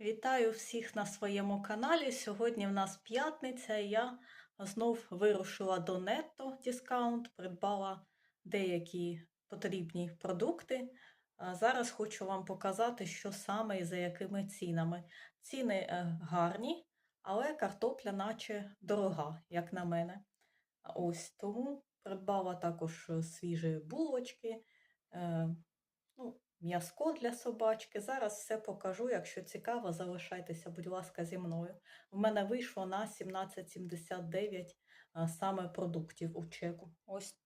Вітаю всіх на своєму каналі. Сьогодні в нас п'ятниця, і я знов вирушила до Netto Discount, придбала деякі потрібні продукти. Зараз хочу вам показати, що саме і за якими цінами. Ціни е, гарні, але картопля наче дорога, як на мене. Ось тому придбала також свіжі булочки. е, ну, м'язко для собачки. Зараз все покажу. Якщо цікаво, залишайтеся, будь ласка, зі мною. У мене вийшло на 17,79 саме продуктів у чеку. Ось,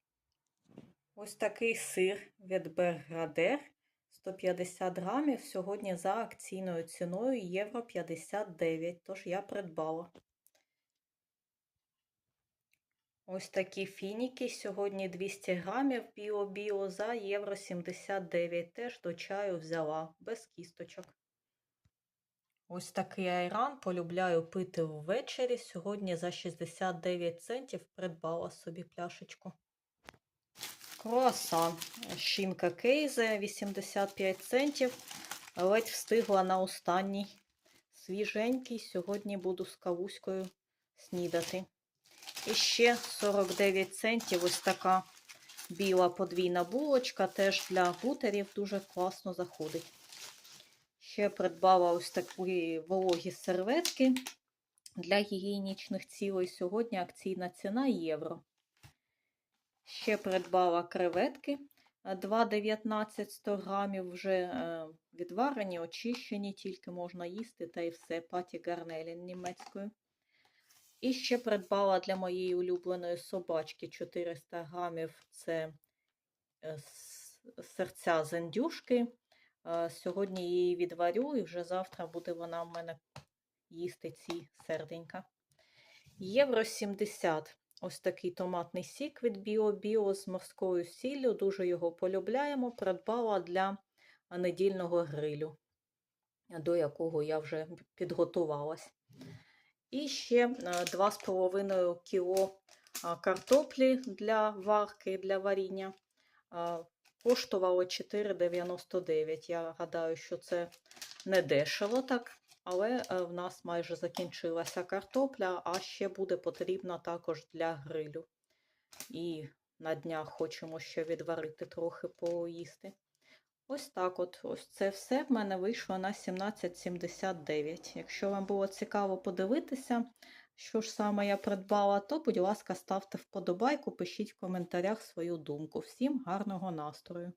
ось такий сир від Берградер. 150 грамів сьогодні за акційною ціною євро 59, тож я придбала. Ось такі фініки. Сьогодні 200 грамів біо-біо за євро 79. Теж до чаю взяла, без кісточок. Ось такий айран полюбляю пити ввечері. Сьогодні за 69 центів придбала собі пляшечку. Круасан. Шинка кейзе 85 центів. Ледь встигла на останній. Свіженький. Сьогодні буду з кавуською снідати. І ще 49 центів ось така біла подвійна булочка, теж для бутерів дуже класно заходить. Ще придбала ось такі вологі серветки для гігієнічних цілей. Сьогодні акційна ціна євро. Ще придбала креветки 2,19 100 грамів, вже е, відварені, очищені, тільки можна їсти, та й все, паті гарнелін німецькою. І ще придбала для моєї улюбленої собачки 400 грамів це е, серця з індюшки. Сьогодні її відварю і вже завтра буде вона в мене їсти ці серденька. Євро 70. Ось такий томатний сік від Біо-Біо з морською сіллю. Дуже його полюбляємо. Придбала для недільного грилю, до якого я вже підготувалась. І ще 2,5 кг картоплі для варки, для варіння. Коштувало 4,99. Я гадаю, що це не дешево так, але в нас майже закінчилася картопля, а ще буде потрібна також для грилю. І на днях хочемо ще відварити трохи поїсти. Ось так от, ось це все в мене вийшло на 17,79. Якщо вам було цікаво подивитися, що ж саме я придбала, то, будь ласка, ставте вподобайку, пишіть в коментарях свою думку. Всім гарного настрою!